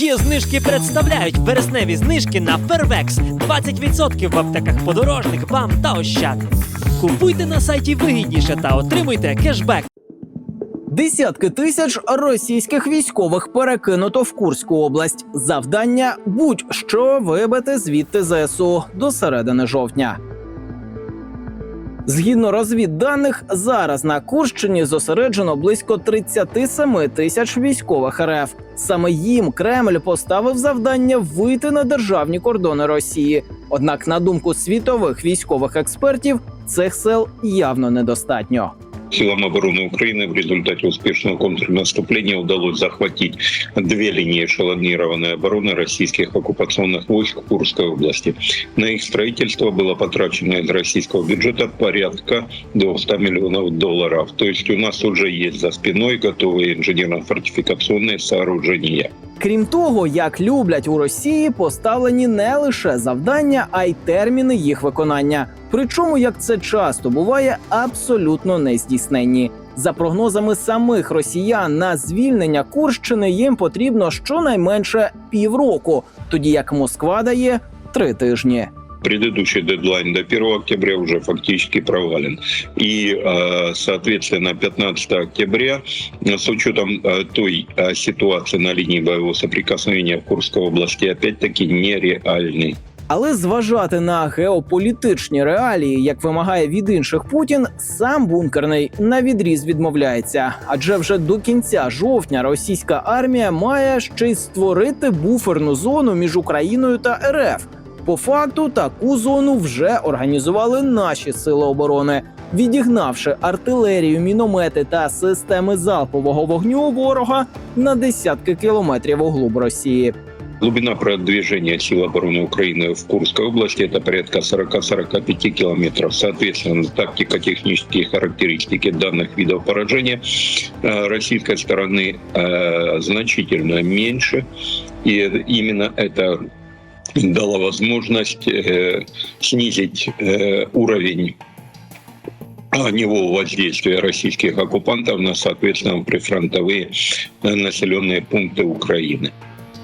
Є знижки представляють вересневі знижки на Фервекс. 20% в аптеках подорожник, бам та ощад. Купуйте на сайті вигідніше та отримуйте кешбек. Десятки тисяч російських військових перекинуто в Курську область. Завдання будь-що вибити звідти ЗСУ до середини жовтня. Згідно розвідданих, зараз на Курщині зосереджено близько 37 тисяч військових РФ. Саме їм Кремль поставив завдання вийти на державні кордони Росії. Однак, на думку світових військових експертів, цих сил явно недостатньо. Силам обороны Украины в результате успешного контрнаступления удалось захватить две линии эшелонированной обороны российских оккупационных войск Курской области. На их строительство было потрачено из российского бюджета порядка 200 миллионов долларов. То есть у нас уже есть за спиной готовые инженерно-фортификационные сооружения. Крім того, як люблять у Росії, поставлені не лише завдання, а й терміни їх виконання. Причому, як це часто буває, абсолютно нездійсненні. За прогнозами самих росіян на звільнення Курщини їм потрібно щонайменше півроку, тоді як Москва дає три тижні Предыдущий дедлайн до 1 октября уже фактически провален. И, э, соответственно, 15 октября э, с учетом э, той э, ситуации на линии боевого соприкосновения в Курской области опять-таки нереальный. Але зважати на геополітичні реалії, як вимагає від інших Путін, сам бункерний на відріз відмовляється. Адже вже до кінця жовтня російська армія має ще й створити буферну зону між Україною та РФ. По факту таку зону вже організували наші сили оборони, відігнавши артилерію, міномети та системи залпового вогню ворога на десятки кілометрів углуб Росії. Глубина продвижения сил обороны Украины в Курской области это порядка 40-45 километров. Соответственно, тактико-технические характеристики данных видов поражения э, российской стороны э, значительно меньше. И именно это дало возможность э, снизить э, уровень огневого воздействия российских оккупантов на, соответственно, прифронтовые э, населенные пункты Украины.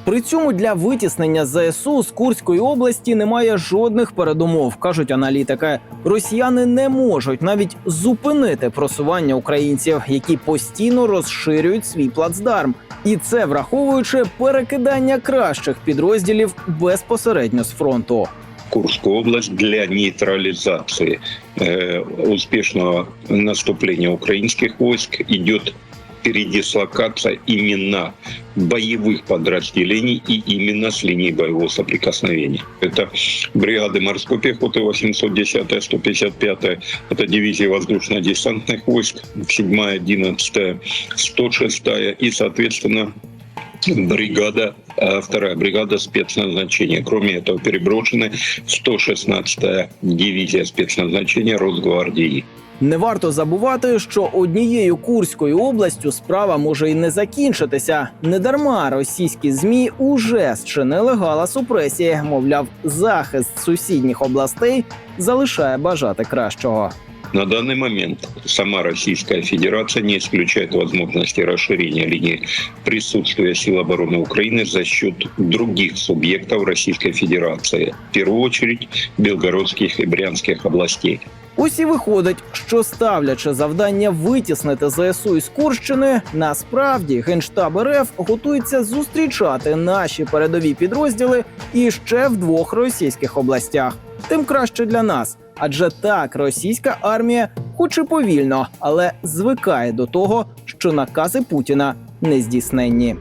При цьому для витіснення ЗСУ з Курської області немає жодних передумов, кажуть аналітики. Росіяни не можуть навіть зупинити просування українців, які постійно розширюють свій плацдарм, і це враховуючи перекидання кращих підрозділів безпосередньо з фронту. Курскую область для нейтрализации э, успешного наступления украинских войск идет передислокация именно боевых подразделений и именно с линии боевого соприкосновения. Это бригады морской пехоты 810 155 это дивизия воздушно-десантных войск 7 11 106 и, соответственно, бригада, э, вторая бригада спецназначения. Кроме этого, переброшены 116-я дивизия спецназначения Росгвардии. Не варто забувати, що однією Курською областю справа може і не закінчитися. Недарма російські змі уже зчинили галас у пресі. Мовляв, захист сусідніх областей залишає бажати кращого. На данный момент сама Российская Федерация не исключает возможности расширения линии присутствия сил обороны Украины за счет других субъектов Российской Федерации, в первую очередь белгородских и брянских областей. Ось і виходить, що ставлячи завдання витіснити ЗСУ із Курщини, насправді генштаб РФ готується зустрічати наші передові підрозділи і ще в двох російських областях. Тим краще для нас, адже так російська армія, хоч і повільно, але звикає до того, що накази Путіна нездійсненні.